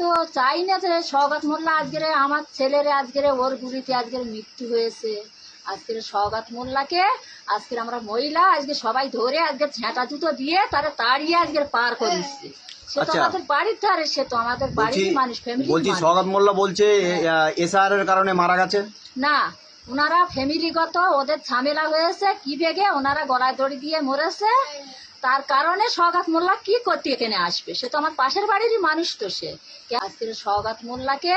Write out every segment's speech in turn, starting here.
তো চাই না যে সৌগাত মোল্লা আজকের আমার ছেলের আজকের ওর গুলিতে আজকের মৃত্যু হয়েছে। আজকের সৌগাত মোল্লাকে আজকের আমরা মহিলা আজকে সবাই ধরে আজকে ঝেঁটা জুতো দিয়ে তারা তাড়িয়ে আজকের পার করে দিচ্ছে। সে তো। আমাদের বাড়ির ধারে সে তো আমাদের বাড়ির মানুষ ফ্যামিলি বলছি সৌগত মোল্লা বলছে এসআর এর কারণে মারা গেছে? না ওনারা ফ্যামিলিগত ওদের ঝামেলা হয়েছে কি বেগে? ওনারা গলায় দড়ি দিয়ে মরেছে। তার কারণে সৌগাত মোল্লা কি করতে এখানে আসবে? সে তো আমার পাশের বাড়িরই মানুষ তো সে। আজকের সৌগাত মোল্লাকে?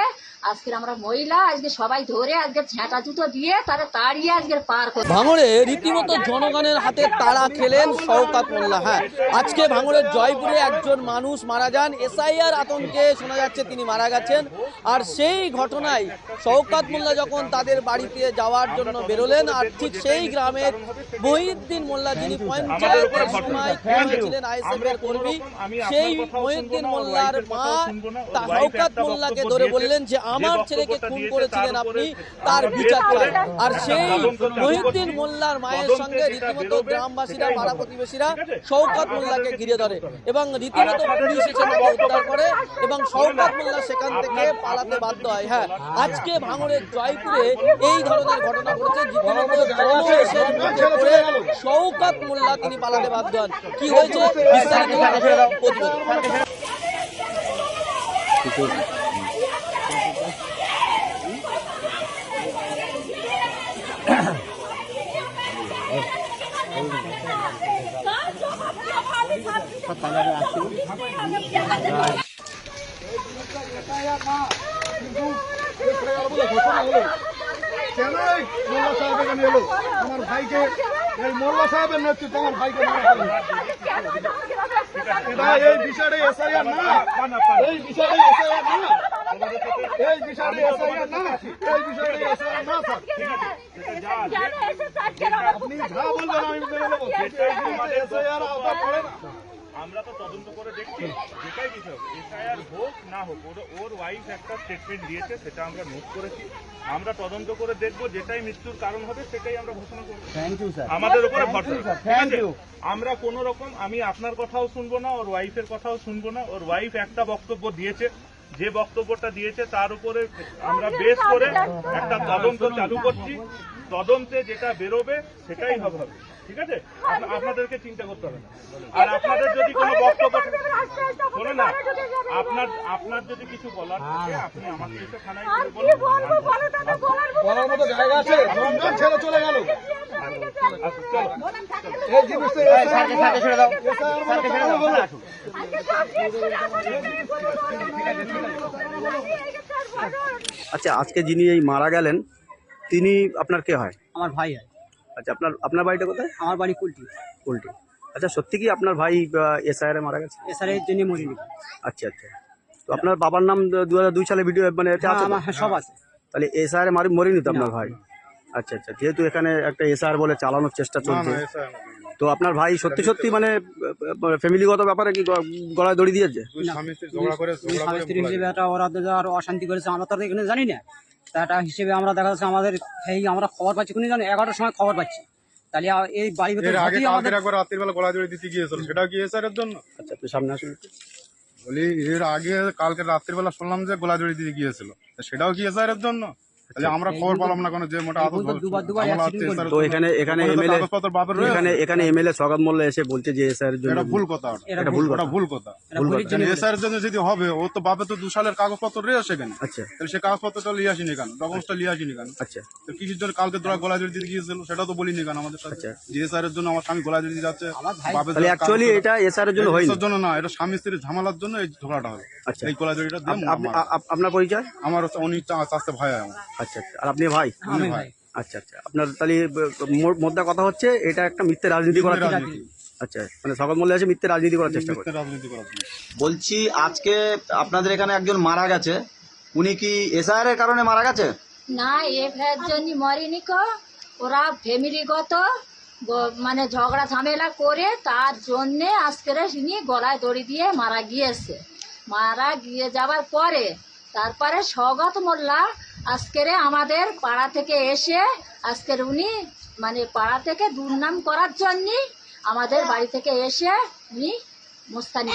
আজকের আমরা মহিলা, আজকে সবাই ধরে আজকে ঝেঁটা জুতো দিয়ে তারা তাড়িয়ে আজকের পার করে ভাঙড়ে রীতিমতো জনগণের হাতে তারা খেলেন শওকাত মোল্লা হ্যাঁ। আজকে ভাঙড়ের জয়পুরে একজন মানুষ মারা যান, এসআইআর আতঙ্কে শোনা যাচ্ছে তিনি মারা গেছেন। আর সেই ঘটনায় শওকাত মোল্লা যখন তাদের বাড়িতে যাওয়ার জন্য বেরোলেন, আর ঠিক সেই গ্রামের মহিউদ্দিন মোল্লা যিনি পঞ্চায়েতের সময় ছিলেন আইএসএফ এর কর্মী, সেই মহিউদ্দিন মোল্লার মা শওকাত মোল্লাকে ধরে বললেন যে আমার ছেলেকে খুন করেছিলেন আপনি তার বিচার চাই আর সেই মহিউদ্দিন মোল্লার মায়ের সঙ্গে রীতিমতো গ্রামবাসীরা পাড়া প্রতিবেশীরা শওকাত মোল্লাকে ঘিরে ধরে এবং রীতিমতো পুলিশ এসে তাকে উদ্ধার করে এবং শওকাত মোল্লা সেখান থেকে পালাতে বাধ্য হয়। হ্যাঁ আজকে ভাঙড়ের জয়পুরে এই ধরনের ঘটনা ঘটেছে রীতিমতো মুখে মোল্লা তিনি পালাতে বাধ্য হন। কি হয়েছে? বিস্তারিত প্রতিবেদন। এই সাহেব এখানে এলো আমার ভাইকে এই মোল্লা সাহেবের নেতৃত্বে আমার ভাইকে এটা এই বিষয়টা এসআইআর না। এই বিষয়টা এসআইআর না এই বিষয়টা এসআইআর না এই বিষয়টা এসআইআর না আপনি যা বলবেন আমি মেনে নেব এসআইআর আওতা পড়ে না। আমরা তো তদন্ত করে দেখছি যেটাই কিছু হোক এসআইআর হোক না হোক ওর ওর ওয়াইফ একটা স্টেটমেন্ট দিয়েছে সেটা আমরা নোট করেছি। আমরা তদন্ত করে দেখব যেটাই মৃত্যুর কারণ হবে সেটাই আমরা ঘোষণা করব। থ্যাংক ইউ স্যার আমাদের উপরে ভরসা Thank আছে? আমরা কোন রকম আমি আপনার কথাও শুনব না ওর ওয়াইফের কথাও শুনব না ওর ওয়াইফ একটা বক্তব্য দিয়েছে। যে বক্তব্যটা দিয়েছে তার উপরে আমরা বেশ করে একটা তদন্ত চালু করছি। তদন্তে যেটা বেরোবে সেটাই হবে। হবে ঠিক আছে। আপনা- আপনাদেরকে চিন্তা করতে হবে না। আর আপনাদের যদি কোনো বক্তব্য শোনে না আপনার আপনার যদি কিছু বলার থাকে আপনি আমাকে এসে থানায় গিয়ে বলুন। বলার মতো জায়গা আছে? রমজান ছেড়ে চলে গেল। আচ্ছা আজকে যিনি এই মারা গেলেন তিনি আপনার কে হয়? আমার ভাই হয়। আচ্ছা আপনার আপনার বাড়িটা কোথায়? আমার বাড়ি কুলটি। কুলটি। আচ্ছা সত্যি কি আপনার ভাই এসআইআর এ মারা গেছে? এসআরের জন্য মরিনি আচ্ছা আচ্ছা। তো আপনার বাবার নাম দু হাজার দুই সালে ভিডিও মানে আছে তো? সব আছে। তাহলে এসআইআর মারি মরিনি তো আপনার ভাই? আচ্ছা আচ্ছা। যেহেতু এখানে একটা এসআর বলে চালানোর চেষ্টা চলছে। তো আপনার ভাই সত্যি সত্যি মানে ফ্যামিলিগত ব্যাপারে কি গলায় দড়ি দিয়েছে? ওরা অশান্তি করেছে আমরা তো এখানে জানি না। তা হিসেবে আমরা দেখা যাচ্ছে আমাদের এই আমরা খবর পাচ্ছি কোন জানি এগারোটার সময় খবর পাচ্ছি। তাহলে এই এর আগে আমাদের একবার রাত্রির বেলা গলা জড়িয়ে দিতে গিয়েছিল সেটা কি এসআরের জন্য? আচ্ছা তুই সামনে আসুন। বলি এর আগে কালকে রাত্রির বেলা শুনলাম যে গোলা জড়িয়ে দিতে গিয়েছিল সেটাও কি এসআরের জন্য? তাহলে আমরা খবর পেলাম না কোনো যে মোটা তো এখানে এখানে এমএলএ। এখানে এখানে এমএলএ সগাত মোল্লা এসে বলছে যে এসআর জন্য এটা ভুল কথা। এটা ভুল ভুল কথা। ভুল কথা। এসআর জন্য যদি হবে ও তো বাপে তো দু সালের কাগজপত্র রয়েছে সেখানে আচ্ছা। তাহলে সে কাগজপত্রটা লিয়ে আসিনি কেন? ডকুমেন্টসটা লিয়ে আসিনি কেন? আচ্ছা। তো জন্য কালকে তোরা গলা দিতে গিয়েছিল সেটা তো বলিনি কেন আমাদের সাথে? আচ্ছা। যে এসআর এর জন্য আমার স্বামী গলা জড়িয়ে যাচ্ছে তাহলে অ্যাকচুয়ালি এটা এসআর এর জন্য হয়নি। এসআর জন্য না এটা স্বামী স্ত্রীর ঝামেলার জন্য এই ঝগড়াটা হলো। আচ্ছা। এই গলা জড়িটা আপনার পরিচয়? আমার হচ্ছে উনি চাষতে ভাই আমার। আচ্ছা আচ্ছা। আর আপনি ভাই। ভাই। আচ্ছা আচ্ছা। আপনার তাহলে মোদ্দা কথা হচ্ছে এটা একটা মিথ্যে রাজনীতি করার। আচ্ছা মানে সগাত মোল্লা এসে মিথ্যে রাজনীতি করার চেষ্টা করে। বলছি আজকে আপনাদের এখানে একজন মারা গেছে। উনি কি এসআর এর কারণে মারা গেছে? না এ ভের জন্য মরিনি কো। ওরা ফ্যামিলিগত মানে ঝগড়া ঝামেলা করে তার জন্যে আজকের তিনি গলায় দড়ি দিয়ে মারা গিয়েছে। মারা গিয়ে যাবার পরে তারপরে সৌগত মোল্লা আজকের আমাদের পাড়া থেকে এসে আজকের উনি মানে পাড়া থেকে দুর্নাম করার জন্যে আমাদের বাড়ি থেকে এসে উনি মুস্তানি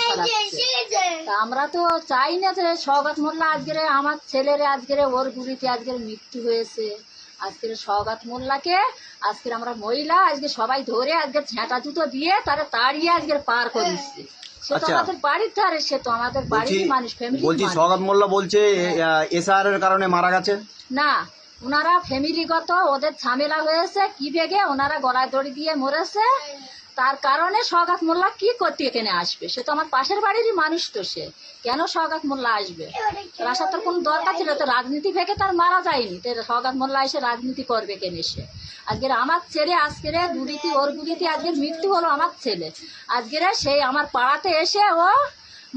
তা আমরা তো চাই না যে সৌগাত মোল্লা আজকের আমার ছেলের আজকের ওর গুলিতে আজকের মৃত্যু হয়েছে। আজকের সৌগাত মোল্লাকে আজকের আমরা মহিলা আজকে সবাই ধরে আজকে ঝেঁটা জুতো দিয়ে তারা তাড়িয়ে আজকের পার করেছি। সে তো আচ্ছা। আমাদের বাড়ির ধারে সে তো আমাদের বাড়ির মানুষ ফ্যামিলি বলছি সৌগাত মোল্লা বলছে এসআর এর কারণে মারা গেছে না ওনারা ফ্যামিলিগত ওদের ঝামেলা হয়েছে কি বেগে ওনারা গলায় দড়ি দিয়ে মরেছে তার কারণে সৌগাত মোল্লা কি করতে এখানে আসবে? সে তো আমার পাশের বাড়িরই মানুষ তো সে। কেন সৌগাত মোল্লা আসবে? আসার তোর কোনো দরকার ছিল। তো রাজনীতি ভেঙে তার মারা যায়নি। তো সৌগাত মোল্লা এসে রাজনীতি করবে কেন সে আজকের আমার ছেলে, আজকের দুরিতি ওর গুলিতে আজকের মৃত্যু হলো আমার ছেলে। আজকের সেই আমার পাড়াতে এসে ও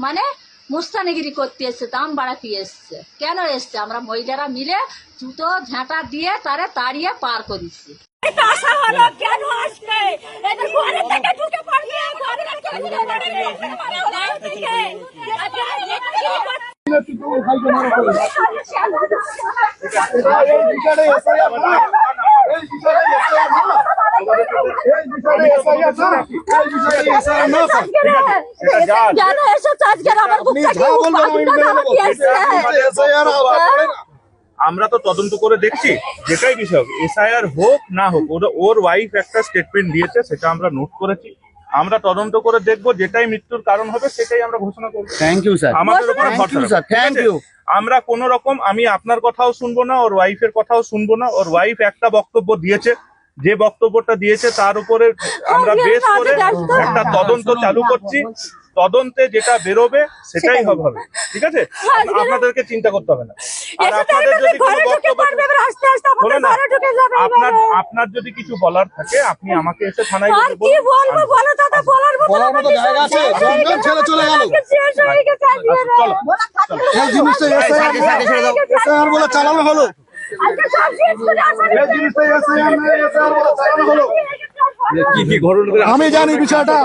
মানে মুস্তানিগিরি করতে এসছে দাম বাড়াতে এসছে। কেন এসছে? আমরা মহিলারা মিলে জুতো ঝাঁটা দিয়ে তারে তাড়িয়ে পার করেছি। থেকে আমার তো তদন্ত করে দেখছি যেটাই বিষয় হোক এসআইআর হোক না হোক, ওর ওয়াইফ একটা স্টেটমেন্ট দিয়েছে, সেটা আমরা নোট করেছি। আমরা তদন্ত করে দেখব যেটাই মৃত্যুর কারণ হবে সেটাই আমরা ঘোষণা করব। থ্যাংক ইউ স্যার আমাদের উপরে ভরসা you, sir. রাখুন, ঠিক Thank আছে? you. আমরা কোন রকম আমি আপনার কথাও শুনব না ওর ওয়াইফের কথাও শুনব না ওর ওয়াইফ একটা বক্তব্য দিয়েছে যে বক্তব্যটা দিয়েছে তার উপরে আমরা বেশ করে একটা তদন্ত চালু করছি। তদন্তে যেটা বেরোবে সেটাই হবে হবে ঠিক আছে? আপনাদেরকে চিন্তা করতে হবে না। আপনার আপনার যদি কিছু বলার থাকে আপনি আমাকে এসে থানায় বলব বলো দাদা বলার মতো জায়গা আছে চলে গেল। আচ্ছা, চলো। এই জিনিসটা এসআইআর এসআইআর বলে চালানো হলো। আমি জানি বিষয়টা।